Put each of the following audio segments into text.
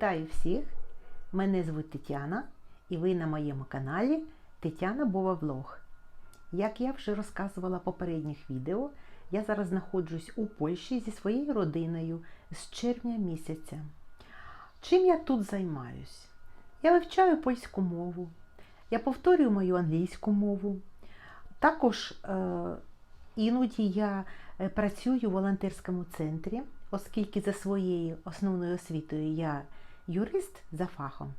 Вітаю всіх! Мене звуть Тетяна і ви на моєму каналі Тетяна Бова Влог. Як я вже розказувала в попередніх відео, я зараз знаходжусь у Польщі зі своєю родиною з червня місяця. Чим я тут займаюсь? Я вивчаю польську мову, я повторюю мою англійську мову. Також е, іноді я е, працюю в волонтерському центрі, оскільки за своєю основною освітою я юрист за фахом.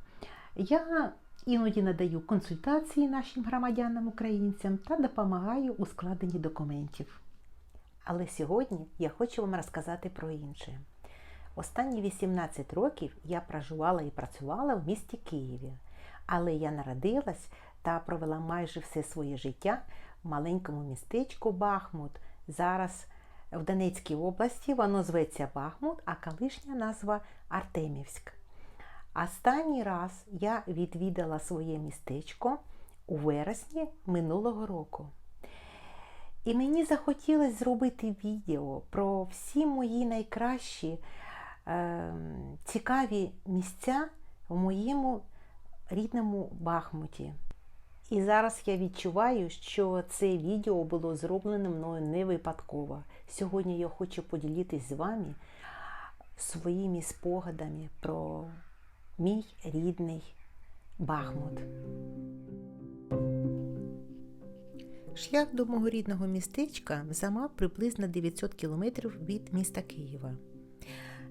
Я іноді надаю консультації нашим громадянам українцям та допомагаю у складенні документів. Але сьогодні я хочу вам розказати про інше. Останні 18 років я проживала і працювала в місті Києві, але я народилась та провела майже все своє життя в маленькому містечку Бахмут. Зараз в Донецькій області воно зветься Бахмут, а колишня назва Артемівськ. Останній раз я відвідала своє містечко у вересні минулого року. І мені захотілося зробити відео про всі мої найкращі е, цікаві місця в моєму рідному Бахмуті. І зараз я відчуваю, що це відео було зроблено мною не випадково. Сьогодні я хочу поділитись з вами своїми спогадами про мій рідний Бахмут. Шлях до мого рідного містечка замав приблизно 900 кілометрів від міста Києва.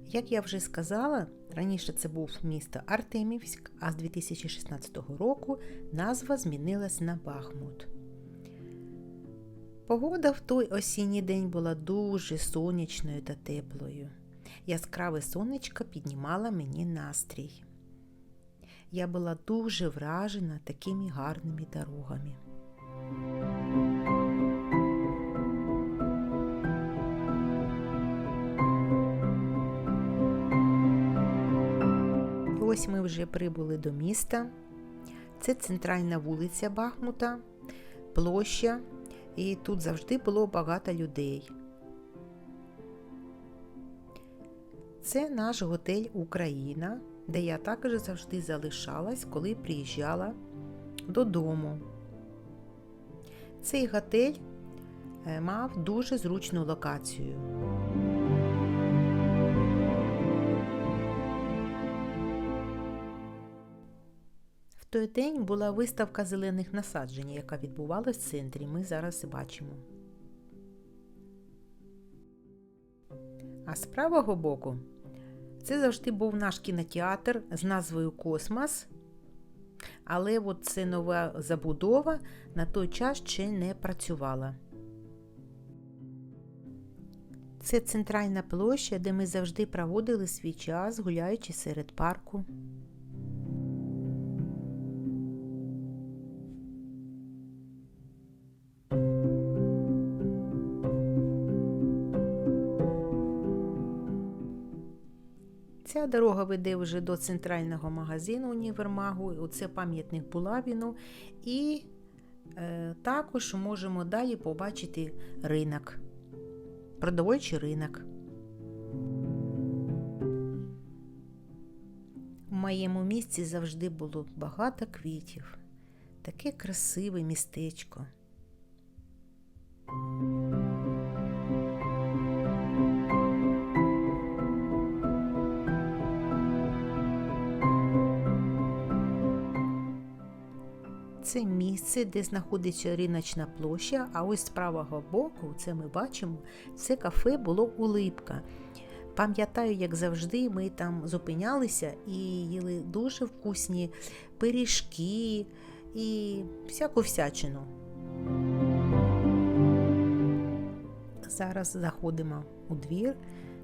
Як я вже сказала, раніше це був місто Артемівськ, а з 2016 року назва змінилась на Бахмут. Погода в той осінній день була дуже сонячною та теплою. Яскраве сонечко піднімало мені настрій. Я була дуже вражена такими гарними дорогами. Ось ми вже прибули до міста. Це центральна вулиця Бахмута, площа, і тут завжди було багато людей. Це наш готель Україна, де я також завжди залишалась, коли приїжджала додому. Цей готель е, мав дуже зручну локацію. В той день була виставка зелених насаджень, яка відбувалась в центрі. Ми зараз бачимо. А з правого боку це завжди був наш кінотеатр з назвою Космос. Але от це нова забудова на той час ще не працювала. Це центральна площа, де ми завжди проводили свій час, гуляючи серед парку. Ця дорога веде вже до центрального магазину універмагу, оце пам'ятник Булавіну, і е, також можемо далі побачити ринок, продовольчий ринок. У моєму місці завжди було багато квітів, таке красиве містечко. Це місце, де знаходиться риночна площа, а ось з правого боку, це ми бачимо, це кафе було улипка. Пам'ятаю, як завжди, ми там зупинялися і їли дуже вкусні пиріжки і всяку всячину. Зараз заходимо у двір,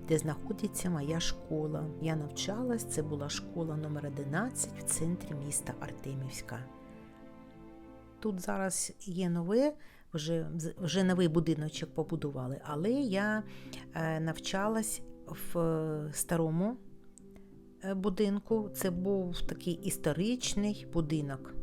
де знаходиться моя школа. Я навчалась, це була школа номер 11 в центрі міста Артемівська. Тут зараз є нове, вже вже новий будиночок побудували, але я е, навчалась в старому е, будинку. Це був такий історичний будинок.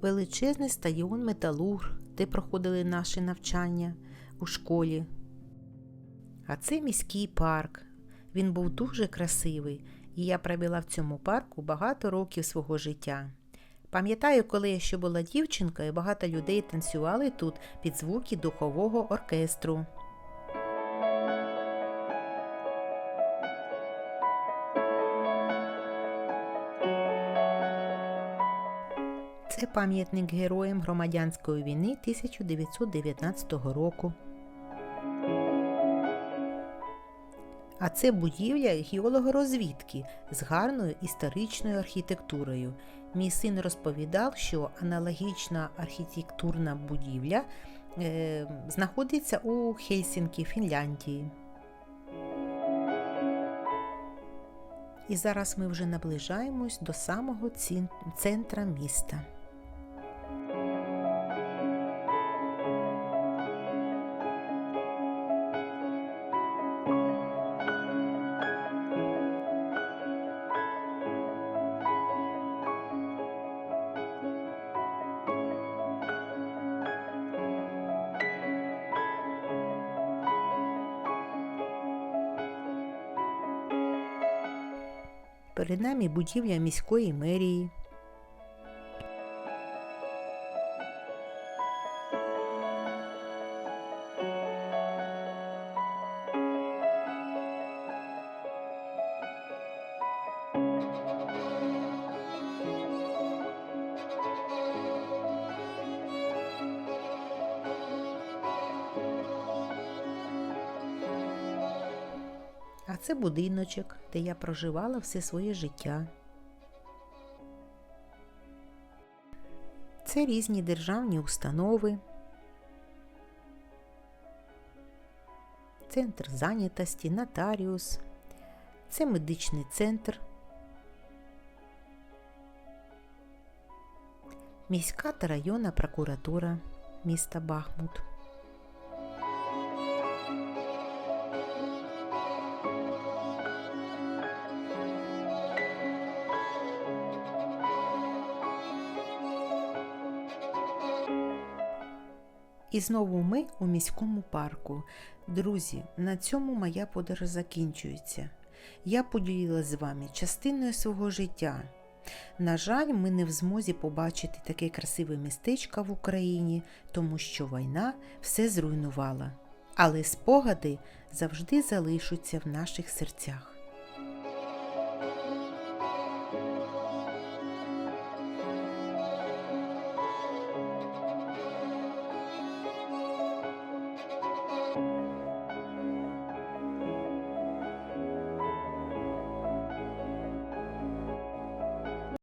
Величезний стадіон Металург, де проходили наші навчання. у школі. А це міський парк. Він був дуже красивий, і я провела в цьому парку багато років свого життя. Пам'ятаю, коли я ще була дівчинкою, багато людей танцювали тут під звуки духового оркестру. Це пам'ятник героям громадянської війни 1919 року. А це будівля геологорозвідки з гарною історичною архітектурою. Мій син розповідав, що аналогічна архітектурна будівля е, знаходиться у Хельсінкі, Фінляндії. І зараз ми вже наближаємось до самого центра міста. Перед нами будівля міської мерії. Це будиночок, де я проживала все своє життя. Це різні державні установи, центр зайнятості, нотаріус, це медичний центр, міська та районна прокуратура міста Бахмут. І знову ми у міському парку. Друзі, на цьому моя подорож закінчується. Я поділилася з вами частиною свого життя. На жаль, ми не в змозі побачити таке красиве містечко в Україні, тому що війна все зруйнувала. Але спогади завжди залишаться в наших серцях.